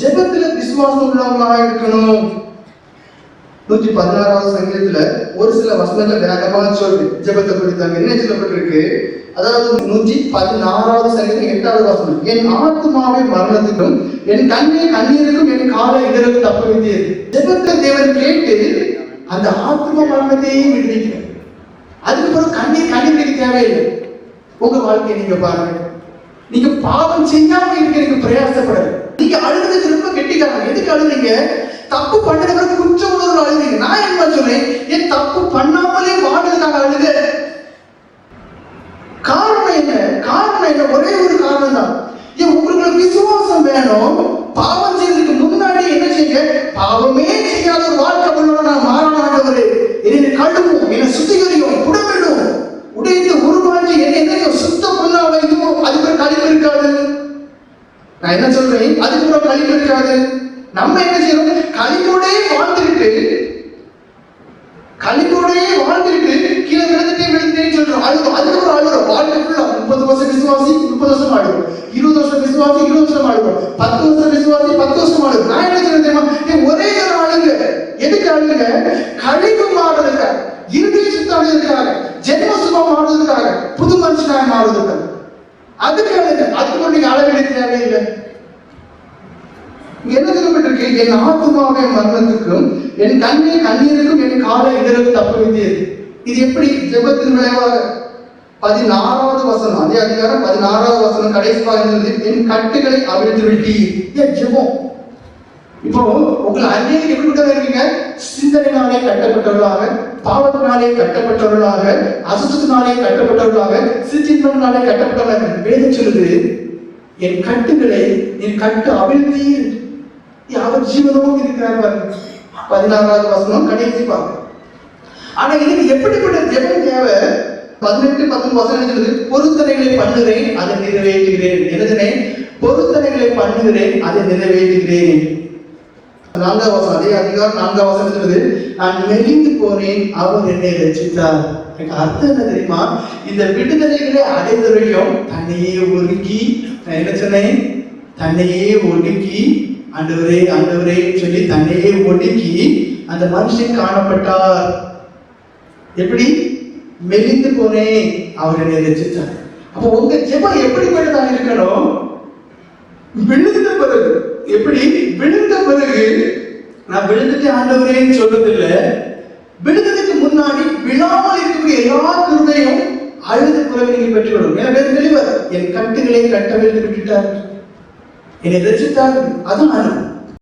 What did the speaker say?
ஜெபத்துல விசுவாசம் உள்ளவங்களா இருக்கணும். நூற்றி பதினாறாவது சங்கீதத்துல ஒரு சில வசனங்கள் வேகமாக சொல்லு ஜெபத்தை குறித்தாங்க என்ன சொல்லப்பட்டிருக்கு? அதாவது நூற்றி பதினாறாவது சங்கீதம் எட்டாவது வசனம். என் ஆத்மாவை மரணத்துக்கும் என் கண்ணை கண்ணீருக்கும் என் காலை இதற்கு தப்ப வைத்தது ஜெபத்தை தேவன் கேட்டு அந்த ஆத்ம மரணத்தையும் விடுவிக்கிறார். அதுக்கப்புறம் பிறகு கண்ணீர் கண்ணீருக்கு தேவையில்லை. உங்க வாழ்க்கையை நீங்க பாருங்க. நீங்க பாவம் செய்யாம இருக்கிறதுக்கு நீங்க பிரயாசப்படல. நீங்க தப்பு பண்ணதுக்கு குற்ற உணர்வு அழுதுங்க நான் என்ன சொல்றேன்? என் தப்பு பண்ணாமலே வாழ்றதுக்காக அழுத காரணம் என்ன? காரணம் என்ன? ஒரே ஒரு காரணம் தான் ஏன் உங்களுக்கு விசுவாசம் வேணும்? பாவம் செய்யறதுக்கு முன்னாடி என்ன செய்ய பாவமே செய்யாத ஒரு வாழ்க்கை பண்ணணும் நான் மாறணும் ஆண்டவரே என்னை கழுவும் என்னை சுத்திகரியும் புடமிடும் உடைந்து உருவாக்கி என்னை என்ன சுத்தம் பண்ண வைக்கும். அதுக்கு கழிவு இருக்காது. நான் என்ன சொல்றேன்? அதுக்கு கழிவு இருக்காது. நம்ம என்ன செய்யறோம் கழிவோடே வாழ்ந்துட்டு கழிவோடே வாழ்ந்துட்டு கீழே விழுந்துட்டே விழுந்துட்டே சொல்றோம். அது அதுக்கு ஒரு அழுகிறோம் வாழ்க்கை ஃபுல்லா முப்பது வருஷம் விசுவாசி முப்பது வருஷம் ஆடுவோம் இருபது வருஷம் விசுவாசி இருபது வருஷம் ஆடுவோம் பத்து வருஷம் விசுவாசி பத்து வருஷம் ஆடுவோம் நான் என்ன சொல்றேன் தெரியுமா? ஒரே ஒரு ஆளுங்க. எதுக்கு ஆளுங்க? கழிவு மாறுறதுக்காக இறுதி சுத்தம் அடைவதற்காக ஜென்ம சுகம் மாறுவதற்காக புது மனுஷனாக மாறுவதற்காக. அதுக்கு அதுக்கு நீங்க அளவீடு தேவையில்லை. என்ன சொல்லப்பட்டிருக்கு என் ஆத்மாவை மரணத்துக்கும் என் கண்ணை கண்ணீருக்கும் என் காலை இதற்கு தப்ப வைத்தது இது எப்படி? ஜெபத்தின் விளைவாக. பதினாறாவது வசனம் அதே அதிகாரம் பதினாறாவது வசனம் கடைசி பாருங்க என் கட்டுகளை அவிழ்த்து விட்டி ஏன் ஜெபம். இப்போ உங்களை அந்நியர்கள் எப்படி இருக்கீங்க? சிந்தனையினாலே கட்டப்பட்டவர்களாக பாவத்தினாலே கட்டப்பட்டவர்களாக அசுத்தத்தினாலே கட்டப்பட்டவர்களாக சிற்றின்பத்தினாலே கட்டப்பட்டவர்களாக. வேதம் சொல்லுது என் கட்டுகளை என் கட்டு அவிழ்த்தி அவர் ஜீவனமும் இருக்கிறார் பாருங்க. பதினாறாவது வசனம் கடைசி பாருங்க ஆனா இதுக்கு எப்படிப்பட்ட ஜெபம் தேவை? பதினெட்டு பத்தொன்பது வசனம் சொல்லுது பொருத்தனைகளை பண்ணுகிறேன் அதை நிறைவேற்றுகிறேன். எழுதுனேன் பொருத்தனைகளை பண்ணுகிறேன் அதை நிறைவேற்றுகிறேன். நான்காவது வசனம் அதே அதிகாரம் நான்காவது வசனம் சொல்லுது நான் மெலிந்து போனேன் அவர் என்னை ரசித்தார் எனக்கு அர்த்தம் என்ன தெரியுமா? இந்த விடுதலைகளை அடைந்த வரையும் தன்னையே ஒதுக்கி நான் என்ன சொன்னேன்? தன்னையே ஒதுக்கி ஆண்டவரே ஆண்டவரே சொல்லி தன்னையே ஒடுக்கி அந்த மனுஷன் காணப்பட்டார். எப்படி? மெலிந்து போனேன் அவர் என்னை ரசித்தார் அப்போ உங்க ஜெபம் எப்படிப்பட்டதாக இருக்கணும்? விழுந்த பிறகு. எப்படி? விழுந்த பிறகு. நான் விழுந்துட்டு ஆண்டவரேன்னு சொல்றதில்ல. விழுந்ததுக்கு முன்னாடி விழாமல் இருக்கக்கூடிய எல்லா கிருதையும் அழுது பிறகு நீங்க பெற்றுக்கணும் எனவே வேறு தெளிவார் என் கட்டுகளை கட்டவிழ்ந்து விட்டுட்டார். என்னை ரசித்தார்கள் அதுவும் அனுபவம்